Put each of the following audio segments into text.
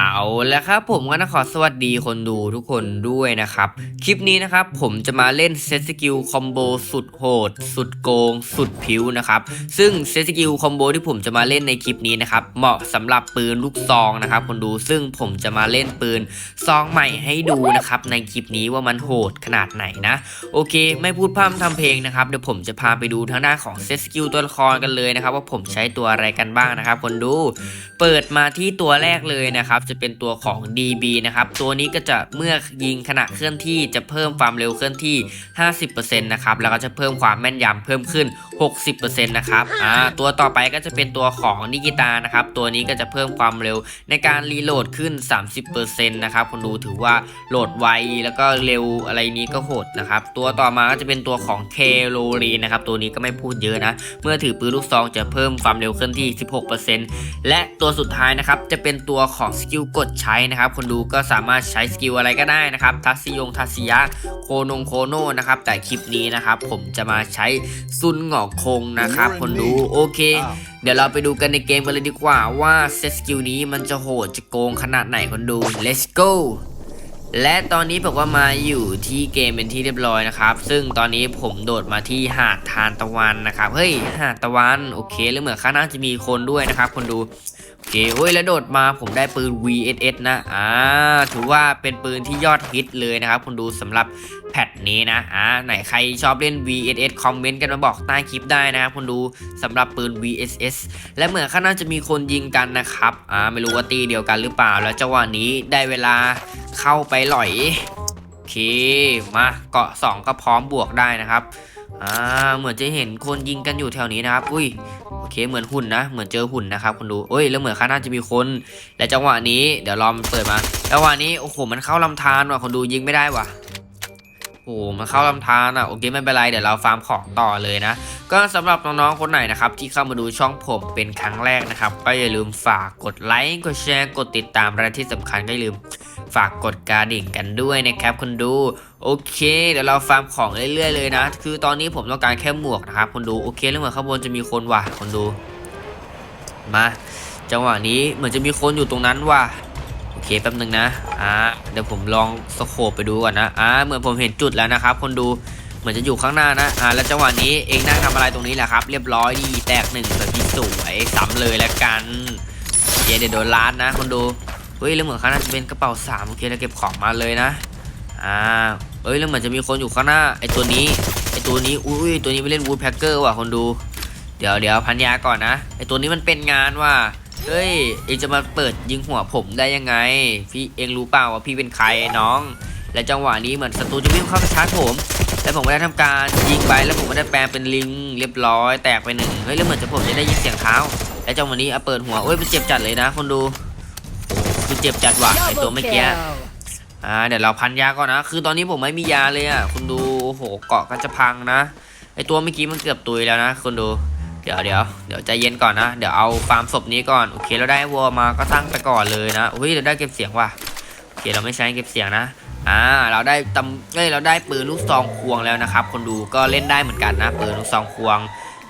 เอาแล้วครับผมก็ต้องขอสวัสดีคนดูทุกคนด้วยนะครับ คลิปนี้นะครับผมจะมาเล่นเซตสกิลคอมโบสุดโหด สุดโกง สุดผิวนะครับ ซึ่งเซตสกิลคอมโบที่ผมจะมาเล่นในคลิปนี้นะครับ เหมาะสำหรับปืนลูกซองนะครับคนดูซึ่งผมจะมาเล่นปืนซองใหม่ให้ดูนะครับในคลิปนี้ว่ามันโหดขนาดไหนนะ โอเค ไม่พูดพร่ำทำเพลงนะครับเดี๋ยวผมจะพาไปดูทางด้านของเซตสกิลตัวละครกันเลยนะครับว่าผมใช้ตัวอะไรกันบ้างนะครับคนดู เปิดมาที่ตัวแรกเลยนะครับจะเป็นตัวของ DB นะครับตัวนี้ก็จะเมื่อยิงขณะเคลื่อนที่จะเพิ่มความเร็วเคลื่อนที่ 50%นะครับแล้วก็จะเพิ่มความแม่นยำเพิ่มขึ้น 60%นะครับอ่าตัวต่อไปก็จะเป็นตัวของนิกิตานะครับตัวนี้ก็จะเพิ่มความเร็วในการรีโหลดขึ้น 30%นะครับคนดูถือว่าโหลดไวแล้วก็เร็วอะไรนี้ก็โหดนะครับตัวต่อมาก็จะเป็นตัวของเคโลรีนะครับตัวนี้ก็ไม่พูดเยอะนะ เมื่อถือปืนลูกซองจะเพิ่มความเร็วเคลื่อนที่ 16%และตัวสุดท้ายนะครับจะเป็นตัวของสกิลกดใช้นะครับ คนดูก็สามารถใช้สกิลอะไรก็ได้นะครับ ทัศยงทัศยะโคนงโคโนนะครับ แต่คลิปนี้นะครับผมจะมาใช้ซุนหงอกคงนะครับ คนดูโอเค เดี๋ยวเราไปดูกันในเกมกันเลยดีกว่าว่าเซตสกิลนี้มันจะโหดจะโกงขนาดไหนคนดู let's go และตอนนี้ผมก็มาอยู่ที่เกมเป็นที่เรียบร้อยนะครับ ซึ่งตอนนี้ผมโดดมาที่หาดทานตะวันนะครับ เฮ้ย หาดตะวัน โอเค แล้วเหมือนข้างหน้าจะมีคนด้วยนะครับ คนดูโอ เคเฮ้ยแล้วโดดมาผมได้ปืน VSS นะ อ่า ถือว่าเป็นปืนที่ยอดฮิตเลยนะครับคนดูสำหรับแพทนี้นะ อ่า ไหนใครชอบเล่น VSS คอมเมนต์กันมาบอกใต้คลิปได้นะครับคนดูสำหรับปืน VSS และเหมือนข้างหน้าจะมีคนยิงกันนะครับ อ่า ไม่รู้ว่าตีเดียวกันหรือเปล่า แล้วจังหวะนี้ได้เวลาเข้าไปหล่อย โอเค มาเกาะ 2 ก็พร้อมบวกได้นะครับ อ่าเหมือนจะเห็นคนยิงกันอยู่แถวนี้นะครับ อุ้ยโอเคเหมือนหุ่นนะ เหมือนเจอหุ่นนะครับคนดูเอ้ยแล้วเหมือนข้างหน้าจะมีคน และจังหวะนี้เดี๋ยวลอมเปิดมาจังหวะนี้โอ้โหมันเข้าลำธารว่ะคนดูยิงไม่ได้ว่ะโอ้โหมันเข้าลำธารอะโอเคไม่เป็นไรเดี๋ยวเราฟาร์มของต่อเลยนะ ก็สำหรับน้องๆคนไหนนะครับที่เข้ามาดูช่องผมเป็นครั้งแรกนะครับ ก็อย่าลืมฝากกดไลค์กดแชร์กดติดตามและที่สำคัญก็อย่าลืม ฝากกดกระดิ่งกันด้วยนะครับคนดูโอเคเดี๋ยวเราฟาร์มของเรื่อยๆเลยนะ คือตอนนี้ผมต้องการแค่หมวกนะครับคนดูโอเคแล้วเหมือนข้างบนจะมีคนว่ะคนดู มา จังหวะนี้เหมือนจะมีคนอยู่ตรงนั้นว่ะโอเคแป๊บนึงนะอ่าเดี๋ยวผมลองสโคปไปดูก่อนนะอ่าเหมือนผมเห็นจุดแล้วนะครับ คนดูเหมือนจะอยู่ข้างหน้านะอ่าแล้วจังหวะนี้เองนั่งทำอะไรตรงนี้แหละครับ เรียบร้อยดีแตกหนึ่งแบบที่สวยซ้ำเลยแล้วกันเดี๋ยวเดี๋ยวโดนล้านนะคนดู เฮ้ยแล้วเหมือนข้างหน้าจะเป็นกระเป๋าสามโอเคแล้วเก็บของมาเลยนะอ่าเอ้ยแล้วเหมือนจะมีคนอยู่ข้างหน้าไอตัวนี้ไอตัวนี้อุ้ยตัวนี้ไปเล่นวูดแพ็กเกอร์ว่ะคนดู เดี๋ยวเดี๋ยวพันยาก่อนนะไอตัวนี้มันเป็นงานว่ะเฮ้ยเองจะมาเปิดยิงหัวผมได้ยังไง พี่เองรู้เปล่าว่าพี่เป็นใครน้อง และจังหวะนี้เหมือนศัตรูจะวิ่งเข้ามาชาร์จผมแล้วผมก็ได้ทำการยิงไปแล้วผมก็ได้แปลงเป็นลิงเรียบร้อยแตกไปหนึ่งเฮ้ยแล้วเหมือนจะผมจะได้ยินเสียงเท้า และจังหวะนี้เอาเปิดหัวโอ้ยมันเจ็บจัดเลยนะคนดู คือเจ็บจัดว่ะไอตัวเมื่อกี้อ่าเดี๋ยวเราพันยาก่อนนะ คือตอนนี้ผมไม่มียาเลยอะคุณดูโอ้โหเกาะก็จะพังนะไอตัวเมื่อกี้มันเกือบตุยแล้วนะคุณดูเดี๋ยวเดี๋ยวเดี๋ยวใจเย็นก่อนนะ เดี๋ยวเอาฟาร์มศพนี้ก่อน โอเคเราได้วัวมาก็ตั้งไปก่อนเลยนะอุ้ยเราได้เก็บเสียงว่ะโอเคเราไม่ใช้เก็บเสียงนะอ่าเราได้ตำเอ้ยเราได้ปืนลูกซองควงแล้วนะครับ คนดูก็เล่นได้เหมือนกันนะปืนลูกซองควง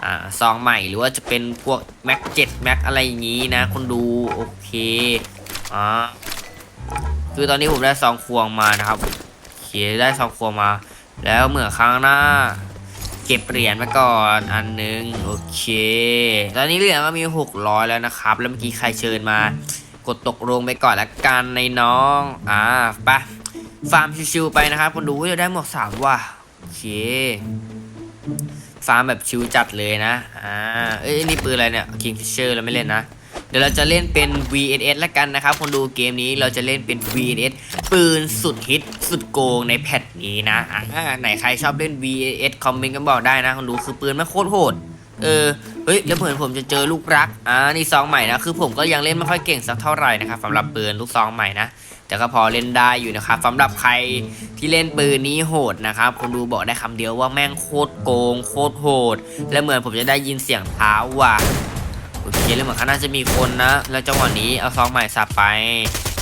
อ่าซองใหม่หรือว่าจะเป็นพวกแม็กเจ็ดแม็กอะไรอย่างนี้นะ คนดูโอเค อ่าคือตอนนี้ผมได้ซองควงมานะครับโอเคได้ซองควงมา แล้วเมื่อครั้งหน้า เก็บเหรียญมาก่อนอันหนึงโอเค ตอนนี้เหรียญก็มี 600 แล้วนะครับ แล้วเมื่อกี้ใครเชิญมา กดตกลงไปก่อนละกันในน้องอ่าไปะฟาร์มชิวๆไปนะครับคนดูว่าจะได้หมวกสามว่ะโอเคฟาร์มแบบชิวจัดเลยนะอ่าเอ้ยนี่ปืนอะไรเนี่ย Kingfisher เราไม่เล่นนะ ดี๋ยวเราจะเล่นเป็น VNS ละกันนะครับ คนดูเกมนี้เราจะเล่นเป็น VNS ปืนสุดฮิตสุดโกงในแพทนี้นะอ่าไหนใครชอบเล่น VNS คอมเมนต์กันบอกได้นะ คนดูคือปืนไม่โคตรโหด เออ เฮ้ย แล้วเหมือนผมจะเจอลูกรัก อ่า นี่ซองใหม่นะ คือผมก็ยังเล่นไม่ค่อยเก่งสักเท่าไหร่นะครับสำหรับปืนลูกซองใหม่นะแต่ก็พอเล่นได้อยู่นะครับสำหรับใครที่เล่นปืนนี้โหดนะครับคนดูบอกได้คำเดียวว่าแม่งโคตรโกง โคตรโหด และเหมือนผมจะได้ยินเสียงเท้าว่ะ โอเคแล้วเหมือนข้าน้าจะมีคนนะ แล้วจังหวะนี้เอาซองใหม่สับไป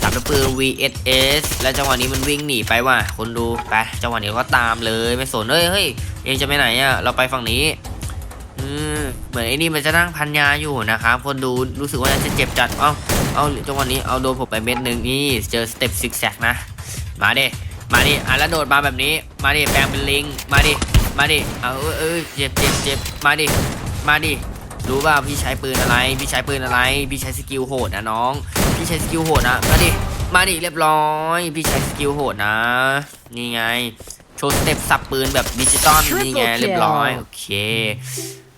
สับด้วยปืน VSS แล้วจังหวะนี้มันวิ่งหนีไปว่ะคนดูไปจังหวะนี้ก็ตามเลยไม่สนเฮ้ยเฮ้ยเองจะไปไหนอะเราไปฝั่งนี้อืมเหมือนไอ้นี่มันจะนั่งพันยาอยู่นะครับคนดูรู้สึกว่าจะเจ็บจัดเอ้าเอาจังหวะนี้เอาโดนผมไปเม็ดหนึ่งนี่เจอสเต็ปซิกแซกนะ มาดิมาดิอะแล้วโดดมาแบบนี้ มาดิแปลงเป็นลิง มาดิมาดิเอาเอ้ยเอ้ยเจ็บเจ็บเจ็บมาดิมาดิ รู้ป่าพี่ใช้ปืนอะไร พี่ใช้ปืนอะไร พี่ใช้สกิลโหดนะน้อง พี่ใช้สกิลโหดนะมาดิ มาดิเรียบร้อย พี่ใช้สกิลโหดนะ นี่ไง โชว์สเต็ปสับปืนแบบดิจิตอลนี่ไงเรียบร้อย โอเค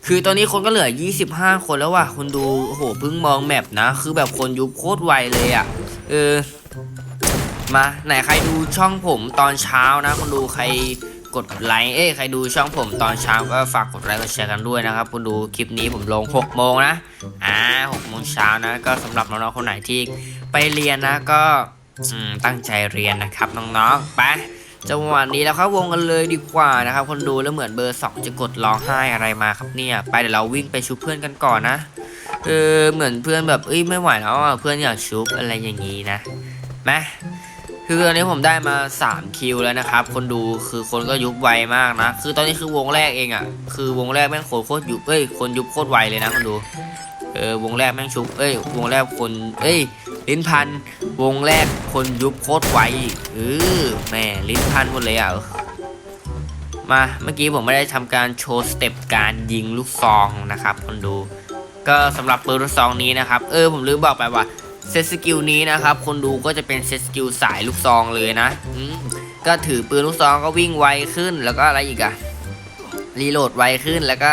คือตอนนี้คนก็เหลือ 25 คนแล้วว่ะคุณดู โอ้โห เพิ่งมองแมปนะ คือแบบคนยุบโคตรไวเลยอะ เออ มา ไหนใครดูช่องผมตอนเช้านะคุณดูใคร กดไลค์ เอ้ใครดูช่องผมตอนเช้าก็ฝากกดไลค์กดแชร์กันด้วยนะครับคุณดูคลิปนี้ผมลง6โมงนะ อ่า6โมงเช้านะ ก็สำหรับน้องๆคนไหนที่ไปเรียนนะก็ตั้งใจเรียนนะครับน้องๆไปจังหวะนี้แล้วครับวงกันเลยดีกว่านะครับ คนดูแล้วเหมือนเบอร์ 2 จะกดร้องไห้อะไรมาครับเนี่ย ไปเดี๋ยวเราวิ่งไปชุบเพื่อนกันก่อนนะเออเหมือนเพื่อนแบบเอ้ยไม่ไหวแล้วอะเพื่อนอยากชุบอะไรอย่างนี้นะมา คือตอนนี้ผมได้มา 3 คิวแล้วนะครับ คนดูคือคนก็ยุบไวมากนะ คือตอนนี้คือวงแรกเองอะ่ะ คือวงแรกแม่งโคตรโคตรยุบเอ้ย คนยุบโคตรไวเลยนะคนดู เออ วงแรกแม่งชุบ เอ้ย วงแรกคน เอ้ย ลิ้นพัน วงแรกคนยุบโคตรไวเออแม่ลิ้นพันหมดเลยอะมา เมื่อกี้ผมไม่ได้ทำการโชว์สเต็ปการยิงลูกซองนะครับ คนดู ก็สำหรับปืนลูกซองนี้นะครับ เออ ผมลืมบอกไปว่า เซตสกิลนี้นะครับคนดูก็จะเป็นเซตสกิลสายลูกซองเลยนะก็ถือปืนลูกซองก็วิ่งไวขึ้นแล้วก็อะไรอีกอะรีโหลดไวขึ้นแล้วก็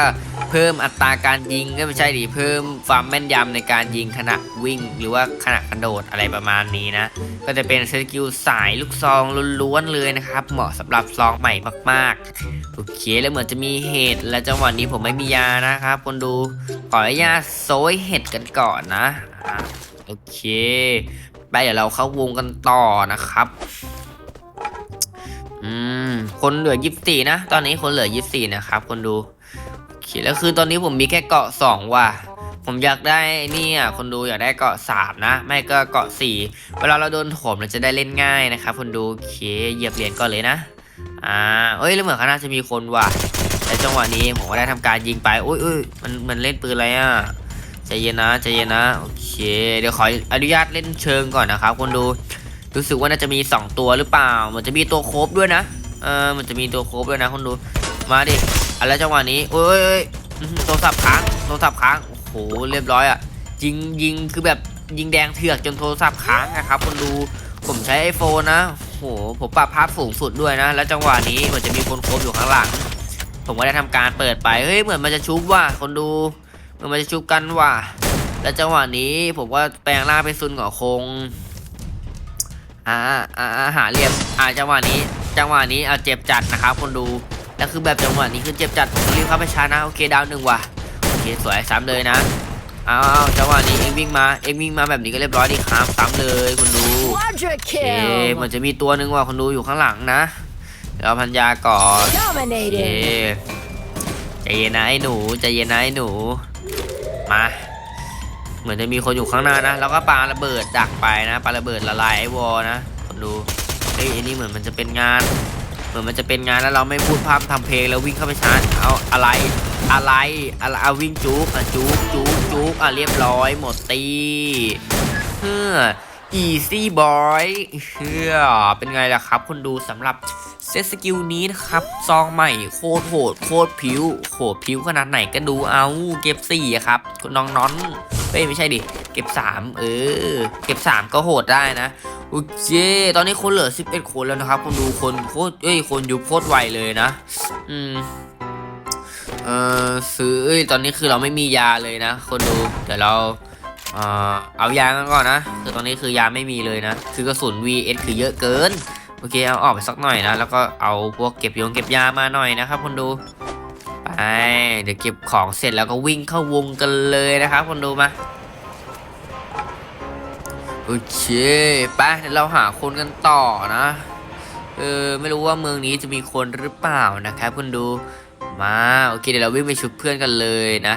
เพิ่มอัตราการยิงก็ไม่ใช่ดิเพิ่มความแม่นยำในการยิงขณะวิ่ง หรือว่าขณะกระโดดอะไรประมาณนี้นะ ก็จะเป็นเซตสกิลสายลูกซองล้วนๆเลยนะครับ เหมาะสำหรับซองใหม่มากๆโอเคแล้วเหมือนจะมีเห็ดและจังหวะนี้ผมไม่มียานะครับคนดูขออนุญาตโซยเห็ดกันก่อนนะ อะโอเค ไปเดี๋ยวเราเข้าวงกันต่อนะครับ อืม คนเหลือยี่สี่นะ ตอนนี้คนเหลือยี่สี่นะครับ คนดูโอเคแล้วคือตอนนี้ผมมีแค่เกาะสองว่ะผมอยากได้นี่อะคนดูอยากได้เกาะสามนะ ไม่ก็เกาะสี่เวลาเราโดนโถมเราจะได้เล่นง่ายนะครับคนดูโอเคเหยียบเหรียญก่อนเลยนะอ่าเอ้ยแล้วเหมือนข้างหน้าจะมีคนว่ะแต่จังหวะนี้ผมก็ได้ทำการยิงไปอุ้ยอุ้ยมันมันเล่นปืนอะไรอะ เย็นนะใจเย็นนะโอเค เดี๋ยวขออนุญาตเล่นเชิงก่อนนะครับคนดูรู้สึกว่าน่าจะมี 2 ตัวหรือเปล่า มันจะมีตัวโคบด้วยนะเออมันจะมีตัวโคบด้วยนะคนดูมาดิอะไรจังหวะนี้โอ้ยโทรศัพท์ค้างโทรศัพท์ค้างโอ้โหเรียบร้อยอะยิงยิงคือแบบยิงแดงเถือกจนโทรศัพท์ค้างนะครับคนดูผมใช้ไอโฟนนะโอ้โหผมปรับภาพสูงสุดด้วยนะ แล้วจังหวะนี้เหมือนจะมีคนโคบอยู่ข้างหลัง ผมก็ได้ทำการเปิดไป เฮ้ย เหมือนมันจะชุบว่ะ คนดู มันมาจะชุบกันว่ะ แล้วจังหวะนี้ผมว่าแปลงร่างเป็นซุนหงคงอ่าอ่าหาเหลี่ยมอ่าจังหวะนี้ จังหวะนี้เอาเจ็บจัดนะครับคนดูแล้วคือแบบจังหวะนี้คือเจ็บจัดผมรีบเข้าไปชานะโอเคดาวหนึ่งว่ะโอเคสวยซ้ำเลยนะอ้าวจังหวะนี้เอ็งวิ่งมาเอ็งวิ่งมาแบบนี้ก็เรียบร้อยดีครับซ้ำเลยคุณดูโอเคมันจะมีตัวหนึ่งว่ะคนดูอยู่ข้างหลังนะเดี๋ยวเอาพันยาก่อนโอเค ใจเย็นนะไอ้หนูใจเย็นนะไอ้หนู มา เหมือนจะมีคนอยู่ข้างหน้านะ แล้วก็ปาระเบิดดักไปนะปาระเบิดละลายไอ้วอลนะคนดูเฮ้ยอันนี้เหมือนมันจะเป็นงาน เหมือนมันจะเป็นงานแล้วเราไม่พูดพร่ำทำเพลงแล้ววิ่งเข้าไปชาร์จเอาอะไรอะไรอะไรเอาวิ่งจุกอะจุกจุกจุกอะเรียบร้อยหมดตีเฮ้อ easy boy เฮ้อเป็นไงล่ะครับคนดูสำหรับเซตสกิลนี้นะครับ ซองใหม่โคตรโหดโคตรผิวโหดผิวขนาดไหนก็ดูเอาเก็บสี่ครับคุณน้องน้อนเอ้ยไม่ใช่ดิ เก็บสามเออ เก็บสามก็โหดได้นะโอเคตอนนี้คนเหลือ 11 คนแล้วนะครับ คนดูคนโคตรเอ้ยคนอยุบโคตรไวเลยนะ อืมเออซื้อตอนนี้คือเราไม่มียาเลยนะ คนดูเดี๋ยวเรา อ่อเอายากันก่อนนะคือตอนนี้คือยาไม่มีเลยนะ คือกระสุน VS คือเยอะเกินโอเคเอาออกไปสักหน่อยนะแล้วก็เอาพวกเก็บยงเก็บยามาหน่อยนะครับคนดูไปเดี๋ยวเก็บของเสร็จแล้วก็วิ่งเข้าวงกันเลยนะครับคนดูมาโอเคไปเดี๋ยวเราหาคนกันต่อนะเออไม่รู้ว่าเมืองนี้จะมีคนหรือเปล่านะครับคุณดูมาโอเคเดี๋ยวเราวิ่งไปชุบเพื่อนกันเลยนะ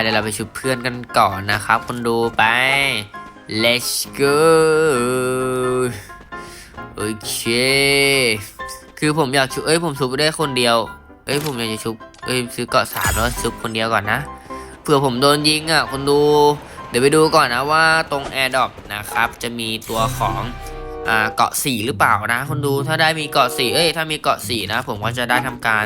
เดี๋ยวเราไปชุบเพื่อนกันก่อนนะครับคุณดูไป let's go โอเค คือผมอยากชุบเอ้ยผมชุบได้คนเดียว เอ้ยผมอยากจะชุบ เอ้ยซื้อเกาะสามแล้วชุบคนเดียวก่อนนะ เผื่อผมโดนยิงอะคนดู เดี๋ยวไปดูก่อนนะว่าตรง Air d r o p นะครับ จะมีตัวของเกาะสีหรือเปล่านะ คนดูถ้าได้มีเกาะสีเอ้ยถ้ามีเกาะสีนะ ผมก็จะได้ทำการ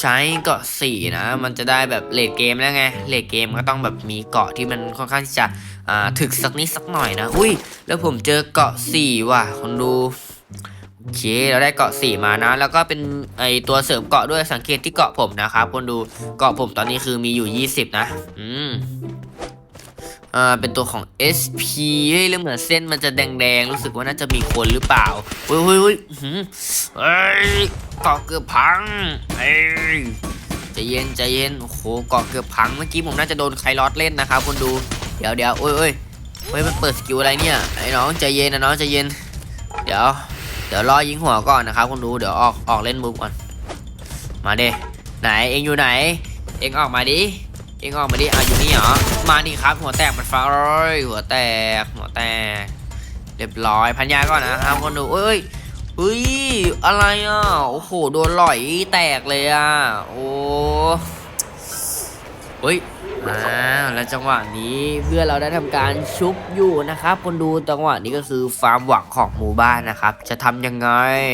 ใช้เกาะสีนะ มันจะได้แบบเลดเกมแล้วไงเลดเกมก็ต้องแบบมีเกาะที่มันค่อนข้างจะอ่าถึกสักนิดสักหน่อยนะ อุ้ย แล้วผมเจอเกาะสีว่ะคนดูโอเคเราได้เกาะสี่มานะ แล้วก็เป็นไอตัวเสริมเกาะด้วยสังเกตที่เกาะผมนะครับคนดูเกาะผมตอนนี้คือมีอยู่ 20 นะ อืม อ่าเป็นตัวของ SP เฮ้ยแล้วเหมือนเส้นมันจะแดงๆ รู้สึกว่าน่าจะมีคนหรือเปล่าเฮ้ยเฮ้ยเฮ้ยอื้อหือเฮ้ยเกาะเกือบพังเฮ้ยใจเย็นใจเย็นโอ้โหเกาะเกือบพังเมื่อกี้ผมน่าจะโดนใครลอดเล่นนะครับคนดูเดี๋ยวเดี๋ยวโอ้ยโอ้ยเฮ้ยมันเปิดสกิลอะไรเนี่ยไอ้น้องใจเย็นนะน้องใจเย็น เดี๋ยว เดี๋ยวรอยิงหัวก่อนนะครับคุณดูเดี๋ยวออกออกเล่นมุมก่อนมาเดไหนเองอยู่ไหน เองออกมาดิ เองออกมาดิอะอยู่นี่เหรอ มาดิครับ หัวแตกมันฟ้าเลยหัวแตก หัวแตก เรียบร้อยพันยาก่อนนะครับคุณดูเอ้ยเฮ้ย อะไรอะ โอ้โห โดนหล่อยแตกเลยอะ โอ้เฮ้ยอ่าแล้วจังหวะนี้เพื่อนเราได้ทำการชุบอยู่นะครับ คนดูจังหวะนี้ก็คือฟาร์มหวังของหมู่บ้านนะครับ จะทำยังไง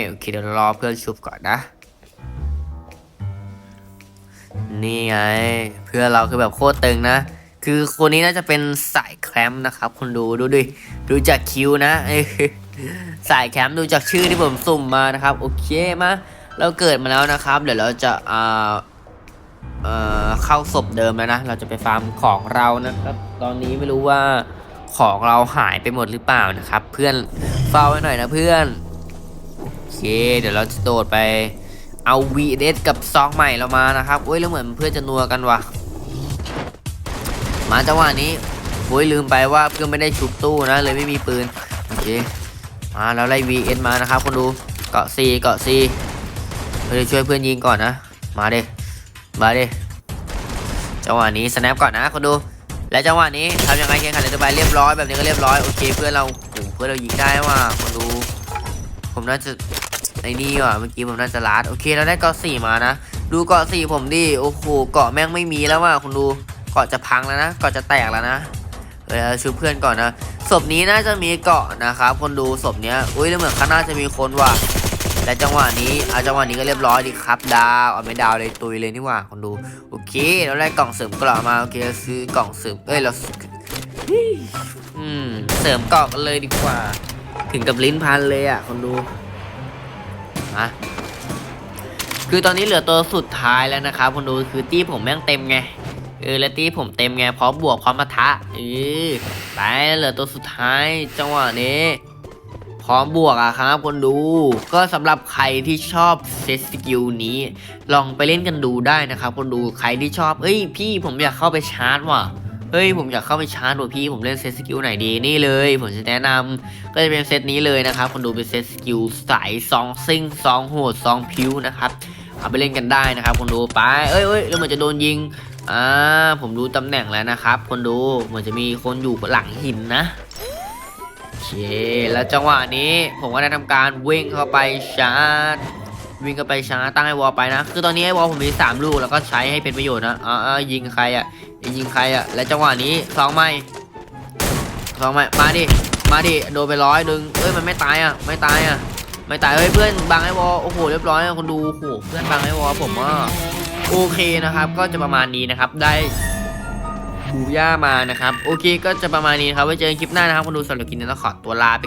โอเคเดี๋ยวรอเพื่อนชุบก่อนนะ นี่ไง เพื่อเราคือแบบโคตรตึงนะ คือคนนี้น่าจะเป็นสายแคมป์นะครับคนดูดูดิดูจากคิวนะสายแคมป์ดูจากชื่อที่ผมสุ่มมานะครับ โอเคมาเราเกิดมาแล้วนะครับ เดี๋ยวเราจะอ่าเอ่อเข้าศพเดิมแล้วนะ เราจะไปฟาร์มของเรานะครับ ตอนนี้ไม่รู้ว่าของเราหายไปหมดหรือเปล่านะครับ เพื่อนเฝ้าไว้หน่อยนะเพื่อน โอเค เดี๋ยวเราจะโดดไป เอา VS กับซองใหม่เรามานะครับโอ้ยแล้วเหมือนเพื่อนจะนัวกันว่ะ มาจังหวะนี้โอ้ยลืมไปว่าเพื่อนไม่ได้ชุบตู้นะ เลยไม่มีปืนโอเคมาแล้วไล่ VS มานะครับคนดูเกาะ C เกาะ C เดี๋ยวช่วยเพื่อนยิงก่อนนะมาเด้มาดิจังหวะนี้ snap ก่อนนะคนดูและจังหวะนี้ทำยังไงแข่งขันจะไปเรียบร้อยแบบนี้ก็เรียบร้อยโอเคเพื่อนเราโอ้เพื่อนเรายิงได้ว่ะคนดู ผมน่าจะ ไอ้นี่ว่ะเมื่อกี้ผมน่าจะลัดโอเคเราได้เกาะสี่มานะ ดูเกาะสี่ผมดิโอ้โหเกาะแม่งไม่มีแล้วว่ะคุณดูเกาะจะพังแล้วนะเกาะจะแตกแล้วนะเออชูเพื่อนก่อนนะศพนี้น่าจะมีเกาะนะครับคนดูศพเนี้ยอุ้ยแล้วเหมือนข้างหน้าจะมีคนว่ะและจังหวะนี้อาจังหวะนี้ก็เรียบร้อยดีครับดาวเอาไม่ดาวเลยตุยเลยนี่ว่าคนดูโอเคเราได้กล่องเสริมเกราะมาโอเคซื้อกล่องเสริมเอ้ยเราอืมเสริมเกาะกันเลยดีกว่า ถึงกับลิ้นพันเลยอะคนดู มาคือตอนนี้เหลือตัวสุดท้ายแล้วนะครับคนดูคือตี้ผมแม่งเต็มไงเออแล้วตี้ผมเต็มไงพร้อมบวกพร้อมมาทะเออไปเหลือตัวสุดท้ายจังหวะนี้พร้อมบวกอะครับคนดู ก็สำหรับใครที่ชอบเซตสกิลนี้ ลองไปเล่นกันดูได้นะครับคนดูใครที่ชอบเอ้ยพี่ผมอยากเข้าไปชาร์จว่ะ เฮ้ยผมอยากเข้าไปชาร์จว่ะพี่ผมเล่นเซตสกิลไหนดีนี่เลย ผมจะแนะนำก็จะเป็นเซตนี้เลยนะครับคนดูเป็นเซตสกิลสายซองซิ่งซองโหดซองพิวนะครับเอาไปเล่นกันได้นะครับ คนดูไปเอ้ยเอ้ยแล้วมันจะโดนยิงอ่าผมรู้ตำแหน่งแล้วนะครับ คนดูเหมือนจะมีคนอยู่หลังหินนะโอเคแล้วจังหวะนี้ผมก็ได้ทำการวิ่งเข้าไปชาร์จ วิ่งเข้าไปช้าตั้งไอ้วอลไปนะ คือตอนนี้ไอ้วอลผมมีสามลูกแล้วก็ใช้ให้เป็นประโยชน์นะอ่าอ่ายิงใครอะยิงใครอะและจังหวะนี้สองไม่สองไม่มาดิมาดิโดนไปร้อยดึงเอ้ยมันไม่ตายอะไม่ตายอะไม่ตายเฮ้ยเพื่อนบังไอ้วอลโอ้โหเรียบร้อยอะคนดูโอ้โหเพื่อนบังไอ้วอลผมว่าโอเคนะครับ ก็จะประมาณนี้นะครับได้บูย่ามานะครับ โอเคก็จะประมาณนี้ครับไว้เจอกันคลิปหน้านะครับคนดูสำหรับคลิปนี้ต้องขอตัวลาไป